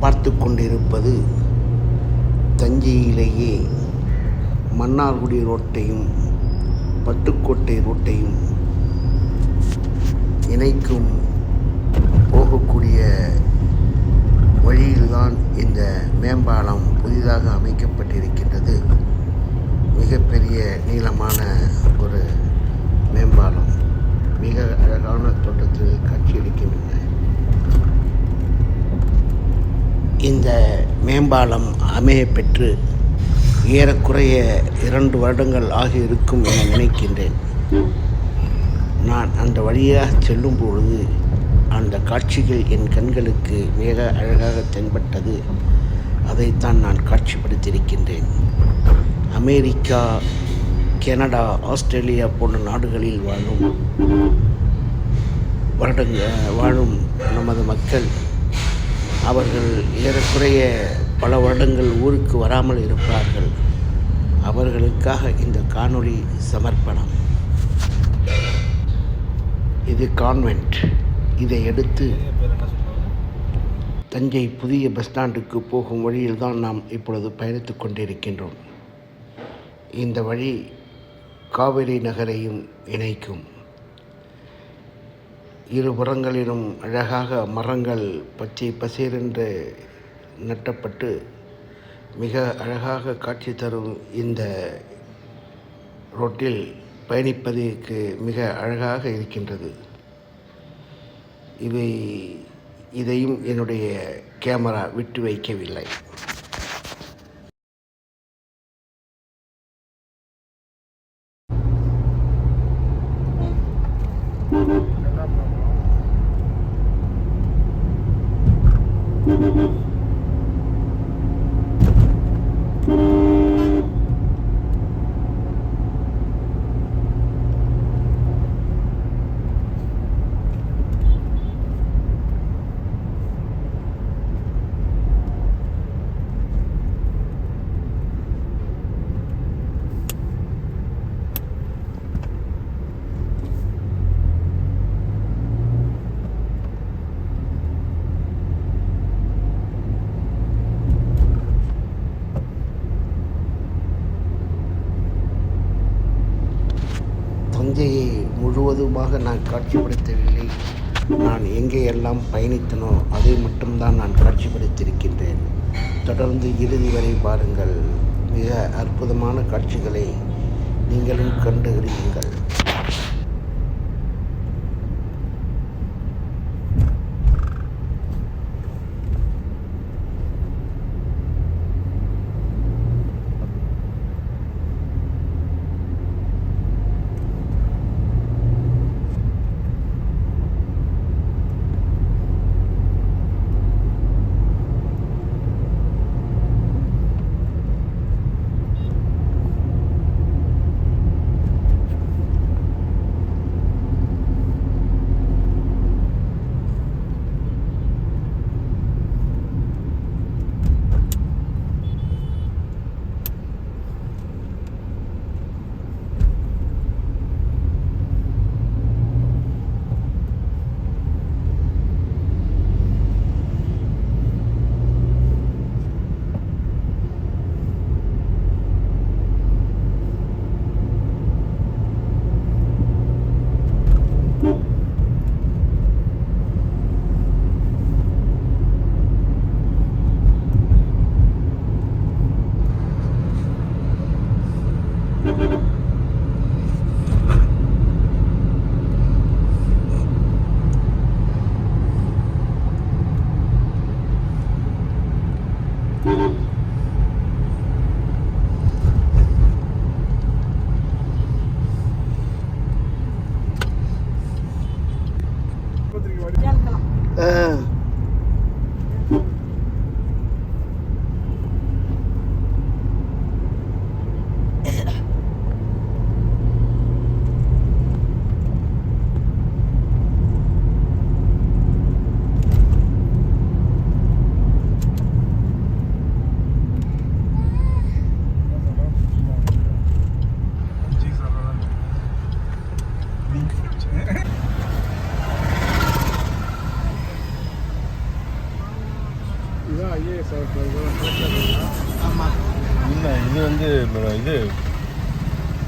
பார்த்து கொண்டிருப்பது தஞ்சையிலேயே மன்னார்குடி ரோட்டையும் பட்டுக்கோட்டை ரோட்டையும் இணைக்கும் போகக்கூடிய வழியில்தான் இந்த மேம்பாலம் புதிதாக அமைக்கப்பட்டிருக்கின்றது. மேம்பாலம் அமைய பெற்று ஏறக்குறைய இரண்டு வருடங்கள் ஆகியிருக்கும் என நினைக்கின்றேன். நான் அந்த வழியாக செல்லும் பொழுது அந்த காட்சிகள் என் கண்களுக்கு மிக அழகாக தென்பட்டது. அதைத்தான் நான் காட்சிப்படுத்தியிருக்கின்றேன். அமெரிக்கா கனடா ஆஸ்திரேலியா போன்ற நாடுகளில் வாழும் வருடங்க வாழும் நமது மக்கள் அவர்கள் ஏறக்குறைய பல வருடங்கள் ஊருக்கு வராமல் இருப்பார்கள். அவர்களுக்காக இந்த காணொளி சமர்ப்பணம். இது கான்வென்ட். இதை எடுத்து தஞ்சை புதிய பஸ் ஸ்டாண்டுக்கு போகும் வழியில் தான் நாம் இப்பொழுது பயணித்து கொண்டிருக்கின்றோம். இந்த வழி காவிரி நகரையும் இணைக்கும். இருபுறங்களிலும் அழகாக மரங்கள் பச்சை பசேரென்று நட்டப்பட்டு மிக அழகாக காட்சி தரும் இந்த ரோட்டில் பயணிப்பதற்கு மிக அழகாக இருக்கின்றது. இவை இதையும் என்னுடைய கேமரா விட்டு வைக்கவில்லை. முழுவதுமாக நான் காட்சிப்படுத்தவில்லை. நான் எங்கே எல்லாம் பயணித்தனோ அதை மட்டும்தான் நான் காட்சிப்படுத்தியிருக்கின்றேன். தொடர்ந்து இறுதி வரை பாருங்கள். மிக அற்புதமான காட்சிகளை நீங்களும் கண்டுகளியுங்கள் pueden ஆமாம் இல்லை இது வந்து இது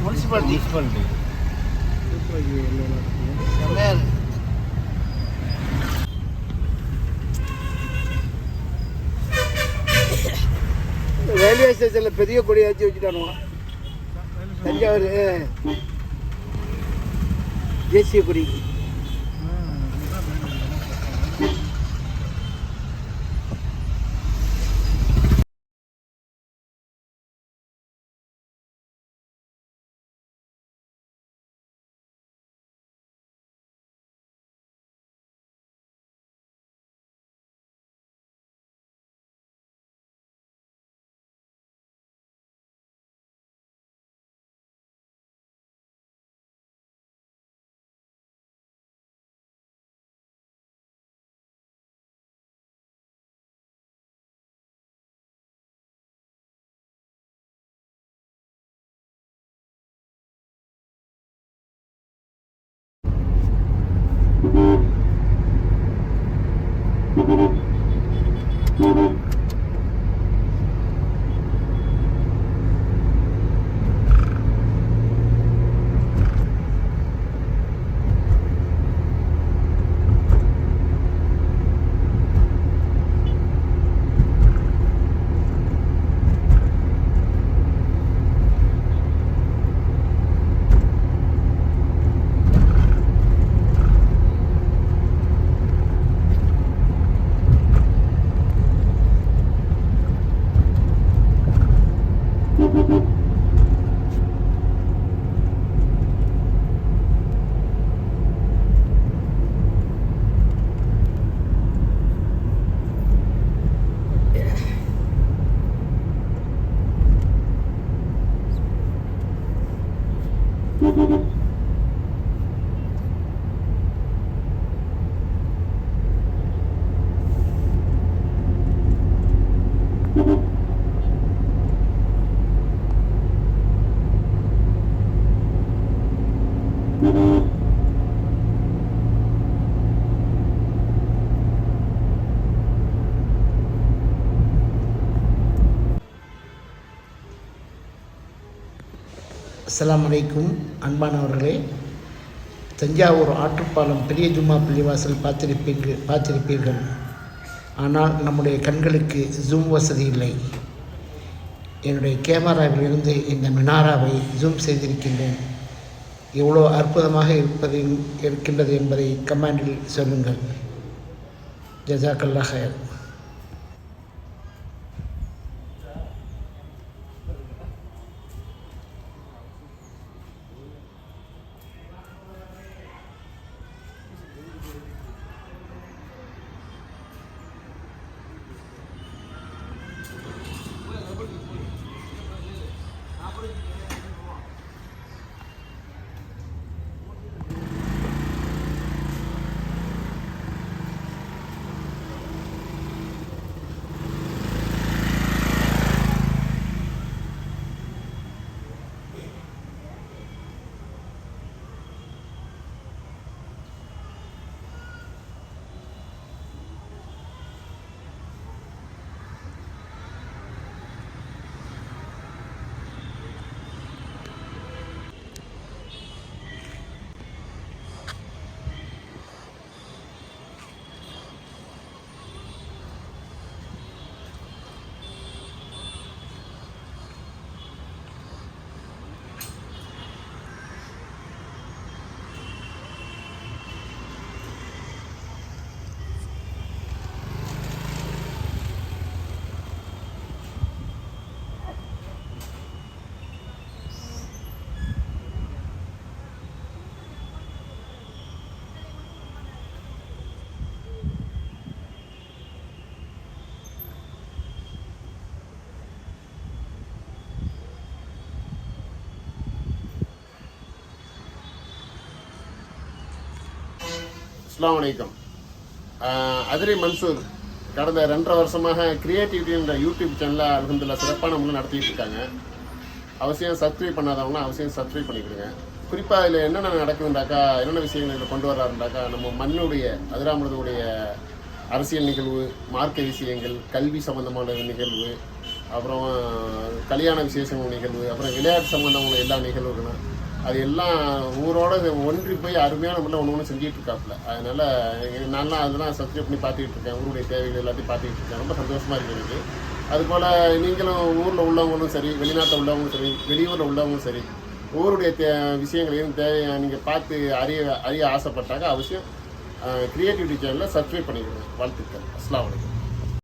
முனிசிபாலிட்டி முனிசிபாலிட்டி செம்மையாக ரயில்வே ஸ்டேஷனில் பெரிய கொடி ஏற்றி வச்சுட்டானுங்க தஞ்சாவூர். தேசிய கொடி. அஸ்லாம் வலைக்கும் அன்பானவர்களே தஞ்சாவூர் ஆற்றுப்பாலம் பெரிய ஜும்மா பள்ளிவாசல் பார்த்திருப்பீர்கள் பார்த்திருப்பீர்கள். ஆனால் நம்முடைய கண்களுக்கு ஜூம் வசதி இல்லை. என்னுடைய கேமராவிலிருந்து இந்த மினாராவை ஜூம் செய்திருக்கின்றேன். எவ்வளோ அற்புதமாக இருப்பது இருக்கின்றது என்பதை கமாண்டில் சொல்லுங்கள். ஜசாக்கல்லாக அஸ்லாம் வலைக்கம் அதிரை மன்சூர் கடந்த ரெண்டரை வருஷமாக கிரியேட்டிவிட்டின்ற யூடியூப் சேனலில் அலமதுல்லா சிறப்பான முறையில் நடத்திட்டு இருக்காங்க. அவசியம் சப்ஸ்கிரைப் பண்ணாதவங்க அவசியம் சப்ஸ்கிரைப் பண்ணிக்கிடுங்க. குறிப்பாக இதில் என்னென்ன நடக்குதுண்டாக்கா என்னென்ன விஷயங்கள் இதில் கொண்டு வர்றாருண்டாக்கா நம்ம மண்ணுடைய அதிராமருடைய அரசியல் நிகழ்வு மார்க்க விஷயங்கள் கல்வி சம்பந்தமான நிகழ்வு அப்புறம் கல்யாண விசேஷங்கள் நிகழ்வு அப்புறம் விளையாட்டு சம்பந்தமான எல்லா நிகழ்வுகளும் அது எல்லாம் ஊரோட ஒன்றி போய் அருமையான முறையில் ஒன்று ஒன்று செஞ்சுட்டு இருக்காப்புல. அதனால நல்லா அதெல்லாம் சப்ஸ்கிரைப் பண்ணி பார்த்துக்கிட்டு இருக்கேன். ஊருடைய தேவைகள் எல்லாத்தையும் பார்த்துக்கிட்டு இருக்கேன். ரொம்ப சந்தோஷமா இருக்குது அதுபோல் நீங்களும் ஊரில் உள்ளவங்களும் சரி வெளிநாட்டில் உள்ளவங்களும் சரி வெளியூரில் உள்ளவங்களும் சரி ஊருடைய தே விஷயங்களையும் தேவையை நீங்கள் பார்த்து அறிய அறிய ஆசைப்பட்டாக்க அவசியம் கிரியேட்டிவிட்டி சேனலில் சப்ஸ்கிரைப் பண்ணிக்கணும் வாழ்த்துக்கள். அஸ்லாம் வலைக்கம்